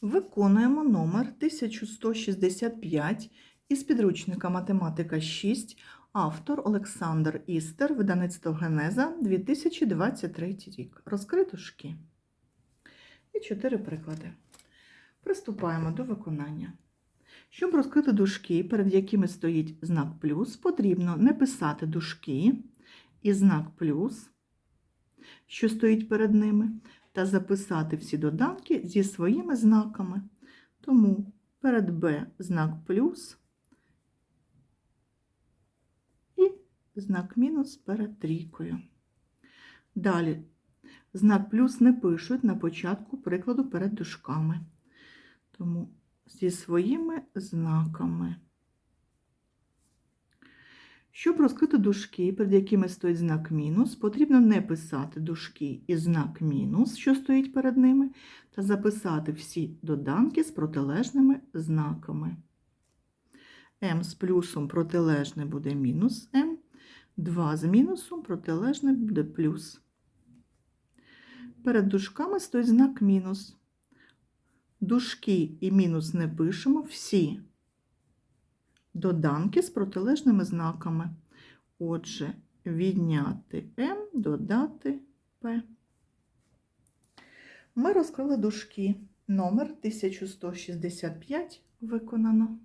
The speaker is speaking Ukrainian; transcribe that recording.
Виконуємо номер 1165 із підручника Математика 6, автор Олександр Істер, видавництво Генеза, 2023 рік. Розкрито дужки. І чотири приклади. Приступаємо до виконання. Щоб розкрити дужки, перед якими стоїть знак плюс, потрібно не писати дужки і знак плюс, що стоїть перед ними, та записати всі доданки зі своїми знаками. Тому перед Б знак плюс і знак мінус перед трійкою. Далі знак плюс не пишуть на початку прикладу перед дужками. Тому зі своїми знаками. Щоб розкрити дужки, перед якими стоїть знак мінус, потрібно не писати дужки і знак мінус, що стоїть перед ними, та записати всі доданки з протилежними знаками. М з плюсом протилежне буде мінус М, 2 з мінусом протилежне буде плюс. Перед дужками стоїть знак мінус. Дужки і мінус не пишемо всі доданки з протилежними знаками. Отже, відняти М, додати П. Ми розкрили дужки. Номер 1165 виконано.